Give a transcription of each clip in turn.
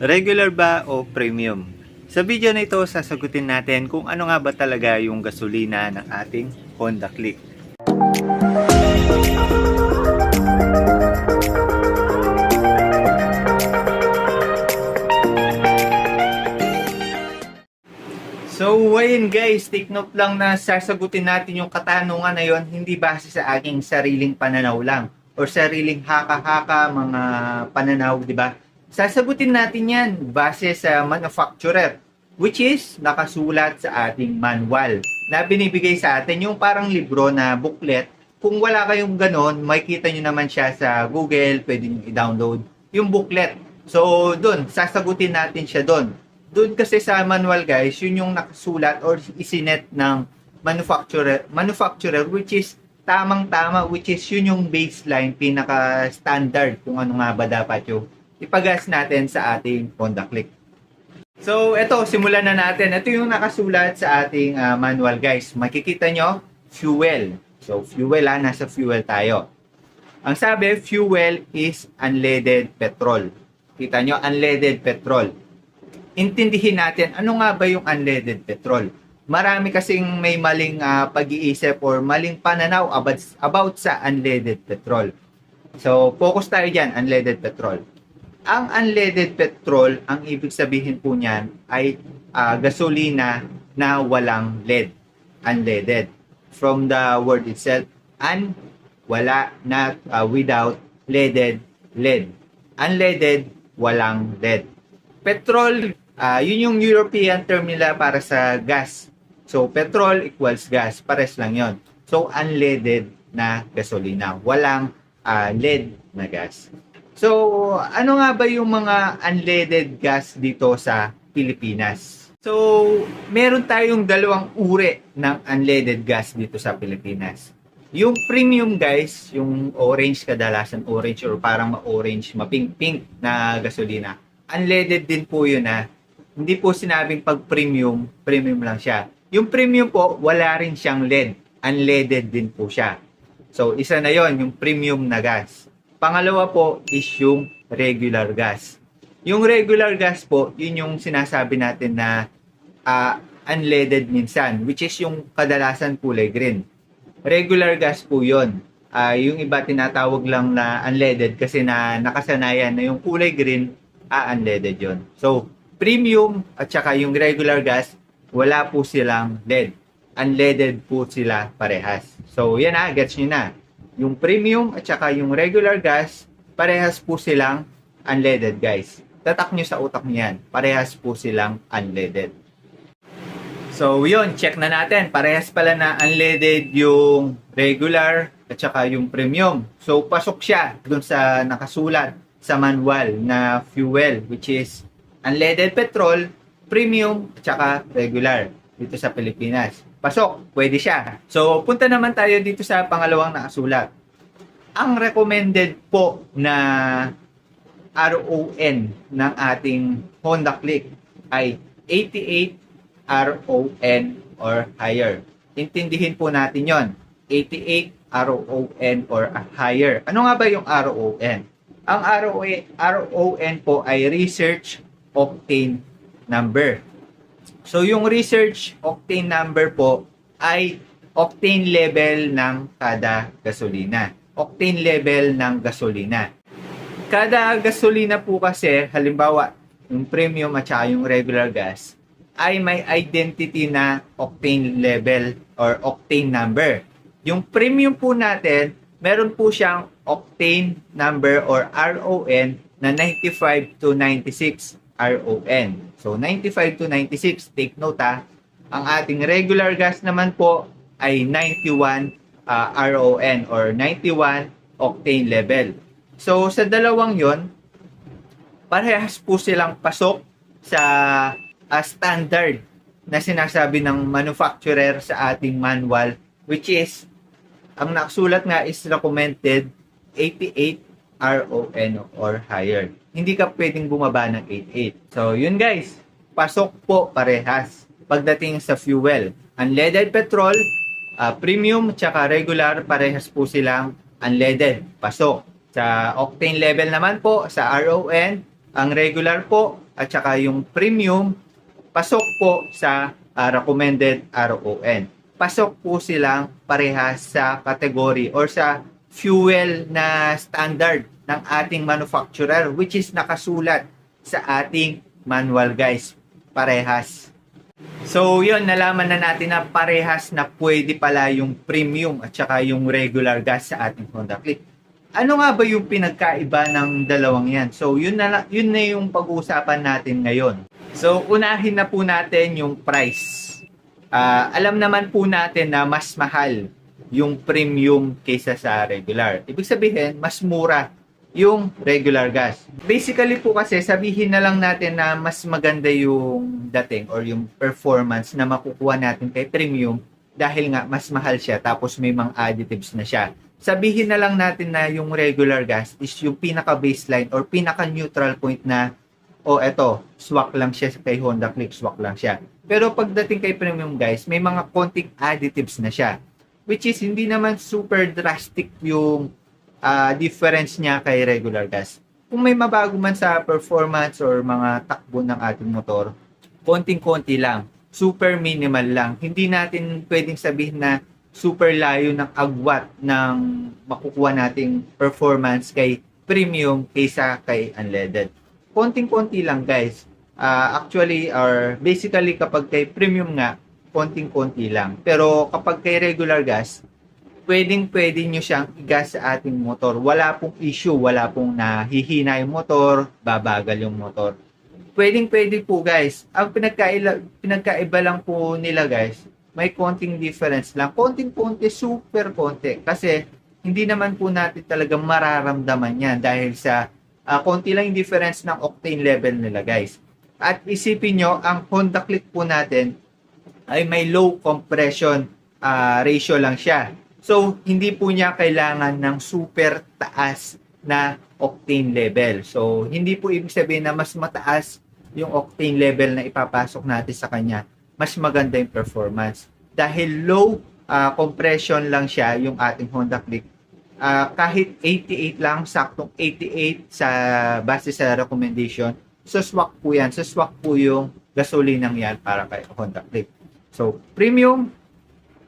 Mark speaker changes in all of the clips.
Speaker 1: Regular ba o premium? Sa video na ito, sasagutin natin kung ano nga ba talaga yung gasolina ng ating Honda Click. So, ayun guys, take note lang na sasagutin natin yung katanungan na yon hindi base sa aking sariling pananaw lang or sariling haka-haka mga pananaw, di ba? Sasagutin natin yan base sa manufacturer which is nakasulat sa ating manual na binibigay sa atin yung parang libro na booklet. Kung wala kayong ganon, makikita nyo naman siya sa Google, pwede nyo i-download yung booklet. So, dun, sasagutin natin siya dun. Doon kasi sa manual guys, yun yung nakasulat or isinet ng manufacturer, manufacturer which is tamang-tama, which is yun yung baseline, pinaka-standard kung ano nga ba dapat yung ipagas natin sa ating Honda Click. So, eto, simulan na natin. Ito yung nakasulat sa ating ah, manual guys. Makikita nyo, fuel. So, fuel ha, nasa fuel tayo. Ang sabi, fuel is unleaded petrol. Kita nyo, unleaded petrol intindihin natin ano nga ba yung unleaded petrol. Marami kasing may maling ah, pag-iisip or maling pananaw about, about sa unleaded petrol. So, focus tayo dyan, unleaded petrol. Ang unleaded petrol, ang ibig sabihin po niyan ay ah, gasolina na walang lead. Unleaded. From the word itself, un, wala, not, ah, without, leaded, lead. Unleaded, walang lead. Petrol, ah yun yung European term nila para sa gas. So, petrol equals gas. Pares lang yon. So, unleaded na gasolina. Walang ah, lead na gas. So, ano nga ba yung mga unleaded gas dito sa Pilipinas? So, meron tayong dalawang uri ng unleaded gas dito sa Pilipinas. Yung premium guys, yung orange kadalasan orange or parang ma-orange, mapink-pink na gasolina. Unleaded din po yun na hindi po sinabing pag premium, premium lang siya. Yung premium po, wala rin siyang lead. Unleaded din po siya. So, isa na yon yung premium na gas. Pangalawa po is yung regular gas. Yung regular gas po, yun yung sinasabi natin na ah, unleaded minsan, which is yung kadalasan kulay green. Regular gas po yun. Ah, yung iba tinatawag lang na unleaded kasi na nakasanayan na yung kulay green, ah, unleaded yon. So, premium at saka yung regular gas, wala po silang lead. Unleaded po sila parehas. So, yan na, gets nyo na. Yung premium at saka yung regular gas, parehas po silang unleaded, guys. Tatak nyo sa utak nyo yan. Parehas po silang unleaded. So, yun, check na natin. Parehas pala na unleaded yung regular at saka yung premium. So, pasok siya dun sa nakasulat sa manual na fuel, which is unleaded petrol, premium, at saka regular dito sa Pilipinas. Pasok, pwede siya. So, punta naman tayo dito sa pangalawang nakasulat. Ang recommended po na RON ng ating Honda Click ay 88 RON or higher. Intindihin po natin yon 88 RON or higher. Ano nga ba yung RON? Ang RON, po ay Research Octane Number. So yung Research Octane Number po ay octane level ng kada gasolina. Octane level ng gasolina. Kada gasolina po kasi, halimbawa, yung premium at saka yung regular gas, ay may identity na octane level or octane number. Yung premium po natin, meron po siyang octane number or RON na 95 to 96 RON. So, 95 to 96, take note ha. Ang ating regular gas naman po ay 91 uh, RON or 91 octane level. So, sa dalawang yon parehas po silang pasok sa uh, standard na sinasabi ng manufacturer sa ating manual which is ang nakasulat nga is recommended 88 RON or higher. Hindi ka pwedeng bumaba ng 88. So, yun guys. Pasok po parehas pagdating sa fuel. Unleaded petrol, uh, premium, tsaka regular, parehas po silang unleaded. Pasok. Sa octane level naman po, sa RON, ang regular po at saka yung premium, pasok po sa ah, recommended RON. Pasok po silang parehas sa category or sa fuel na standard ng ating manufacturer which is nakasulat sa ating manual guys. Parehas. So, yun, nalaman na natin na parehas na pwede pala yung premium at saka yung regular gas sa ating Honda Click. Ano nga ba yung pinagkaiba ng dalawang yan? So, yun na, yun na yung pag-uusapan natin ngayon. So, unahin na po natin yung price. Ah, alam naman po natin na mas mahal yung premium kaysa sa regular. Ibig sabihin, mas mura yung regular gas. Basically po kasi sabihin na lang natin na mas maganda yung dating or yung performance na makukuha natin kay premium dahil nga mas mahal siya tapos may mga additives na siya. Sabihin na lang natin na yung regular gas is yung pinaka baseline or pinaka neutral point na o eto, swak lang siya kay Honda Click, swak lang siya. Pero pagdating kay premium guys, may mga konting additives na siya. Which is hindi naman super drastic yung ah, difference niya kay regular gas. Kung may mabago man sa performance or mga takbo ng ating motor, konting-konti lang, super minimal lang. Hindi natin pwedeng sabihin na super layo ng agwat ng makukuha nating performance kay premium kaysa kay unleaded. Konting-konti lang guys. Ah, actually, or basically kapag kay premium nga, konting-konti lang. Pero kapag kay regular gas, pwedeng pwede nyo siyang igas sa ating motor. Wala pong issue, wala pong nahihina yung motor, babagal yung motor. Pwedeng pwede po guys. Ang pinagkaila, pinagkaiba lang po nila guys, may konting difference lang. Konting-konti, super konti. Kasi hindi naman po natin talaga mararamdaman yan dahil sa ah, konti lang yung difference ng octane level nila guys. At isipin nyo, ang Honda Click po natin ay may low compression ah, ratio lang siya. So, hindi po niya kailangan ng super taas na octane level. So, hindi po ibig sabihin na mas mataas yung octane level na ipapasok natin sa kanya, mas maganda yung performance. Dahil low ah, compression lang siya yung ating Honda Click. Ah, kahit 88 lang, saktong 88 sa base sa recommendation, so swak po yan. So swak po yung gasolinang yan para kay Honda Click. So, premium,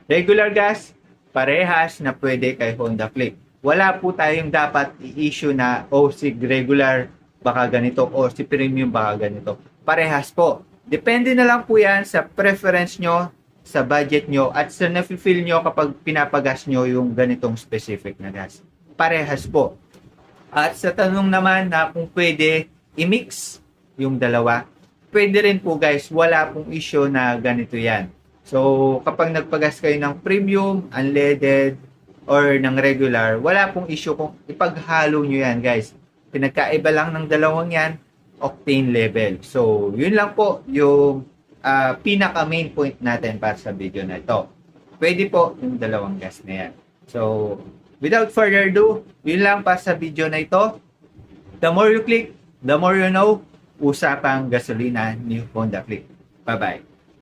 Speaker 1: regular gas, parehas na pwede kay Honda Click. Wala po tayong dapat i-issue na o si regular baka ganito o si premium baka ganito. Parehas po. Depende na lang po yan sa preference nyo, sa budget nyo, at sa nafe-feel nyo kapag pinapagas nyo yung ganitong specific na gas. Parehas po. At sa tanong naman na kung pwede i-mix yung dalawa, pwede rin po guys, wala pong issue na ganito yan. So, kapag nagpagas kayo ng premium, unleaded, or ng regular, wala pong issue kung ipaghalo nyo yan guys. Pinagkaiba lang ng dalawang yan, octane level. So, yun lang po yung ah, pinaka main point natin para sa video na ito. Pwede po yung dalawang gas na yan. So, without further ado, yun lang para sa video na ito. The more you click, the more you know, usapang gasolina ni Honda Click. Bye-bye.